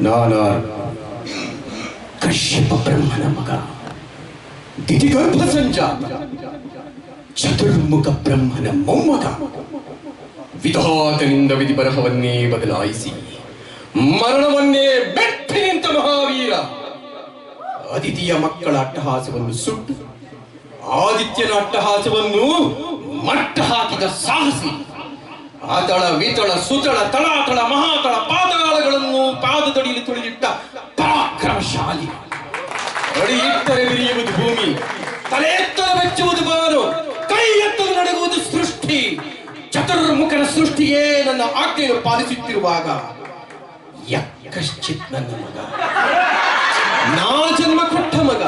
ನಾನು ಕಶ್ಯಪ ಬ್ರಹ್ಮನ ಮಗ. ದಿತಿಗರ್ಭ ಸಂಜಾತ. ಚತುರ್ಮುಖ ಬ್ರಹ್ಮನ ಮೊಮ್ಮಗ. ವಿಧಾತನಿಂದ ವಿಧಿ ಬರಹವನ್ನೇ ಬದಲಾಯಿಸಿ ಮರಣವನ್ನೇ ಬೆಟ್ಟಿ ನಿಂತ ಮಹಾವೀರ. ಅದಿತಿಯ ಮಕ್ಕಳ ಅಟ್ಟಹಾಸವನ್ನು ಸುಟ್ಟು ಆದಿತ್ಯನ ಅಟ್ಟಹಾಸವನ್ನು ಮಟ್ಟ ಹಾಕಿದ ಸಾಹಸಿ. ಆತಳ, ವಿತಳ, ಸುತಳ, ತಳಾತಳ, ಮಹಾತಳ ಅಡಿ ಇಟ್ಟರೆ ಬಿರಿಯುವುದು ಭೂಮಿ. ತಲೆ ಬೆಚ್ಚುವುದು ಬಾನು ಕೈ ಎತ್ತಲು ನಡಗುವುದು ಸೃಷ್ಟಿ. ಚತುರ್ಮುಖನ ಸೃಷ್ಟಿಯೇ ನನ್ನ ಆಜ್ಞೆಯನ್ನು ಪಾಲಿಸುತ್ತಿರುವಾಗ ಯಕ್ಕಶ್ಚಿತ್ ನನ್ನ ಮಗ. ನಾ ಜನ್ಮ ಕೊಟ್ಟ ಮಗ.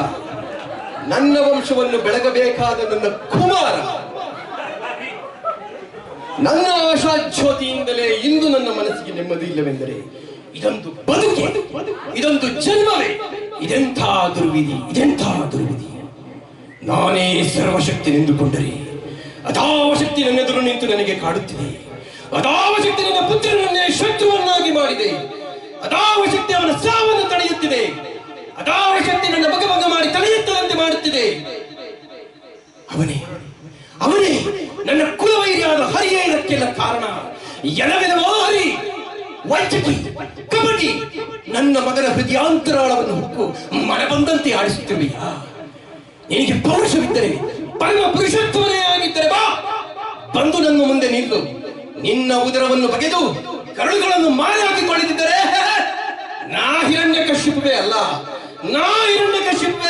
ನನ್ನ ವಂಶವನ್ನು ಬೆಳಗಬೇಕಾದ ನನ್ನ ಕುಮಾರ. ನನ್ನ ಆಶಾಜ್ಯೋತಿಯಿಂದಲೇ ಇಂದು ನನ್ನ ಮನಸ್ಸಿಗೆ ನೆಮ್ಮದಿ ಇಲ್ಲವೆಂದರೆ ಇದೊಂದು ಬದುಕು. ಇದೊಂದು ಜನ್ಮವೇ. ಇದೆಂಥ ದುರ್ವಿಧಿ ಇದೆಂಥ ದುರ್ವಿಧಿ ನಾನೇ ಸರ್ವಶಕ್ತಿ ನಿಂದುಕೊಂಡರೆ ಅದಾವಶಕ್ತಿ ನನ್ನೆದುರು ನಿಂತು ನನಗೆ ಕಾಡುತ್ತಿದೆ. ಅದಾವಶಕ್ತಿ ನನ್ನ ಪುತ್ರನನ್ನೇ ಶತ್ರುವನ್ನಾಗಿ ಮಾಡಿದೆ. ಅದಾವಶಕ್ತಿ ಅವನ ಸಾವನ್ನು ತಡೆಯುತ್ತಿದೆ. ಅದಾವಶಕ್ತಿ ನನ್ನ ನನ್ನ ಮಗ ಮಾಡಿ ತಡೆಯುತ್ತದಂತೆ ಮಾಡುತ್ತಿದೆ. ಅವನೇ ಅವನೇ, ನನ್ನ ಕುಲವೈರಿಯಾದ ಹರಿಯೇ ಇದಕ್ಕೆಲ್ಲ ಕಾರಣ? ಎಲ್ಲವೆಲ್ಲವೋ ಹರಿ ವಂಚಕಿ ಕಬಡ್ಡಿ ನನ್ನ ಮಗನ ಹೃದಯಾಂತರಾಳವನ್ನು ಹುಕ್ಕು ಮನ ಬಂದಂತೆ ಆಡಿಸುತ್ತಿರುವೆಯಾ ನಿನಗೆ ಪೌರುಷವಿದ್ದರೆ, ಪರಮ ಪುರುಷತ್ವನೇ ಆಗಿದ್ದರೆ ಬಾ. ಬಂದು ನನ್ನ ಮುಂದೆ ನಿಲ್ಲು. ನಿನ್ನ ಉದರವನ್ನು ಬಗೆದು ಕರುಳುಗಳನ್ನು ಮಾರಿ ಹಾಕಿಕೊಳ್ಳದಿದ್ದರೆ ನಾ ಹಿರಣ್ಯ ಕಶ್ಯಪವೇ ಅಲ್ಲ, ನಾ ಹಿರಣ್ಯ ಕಶ್ಯಪವೇ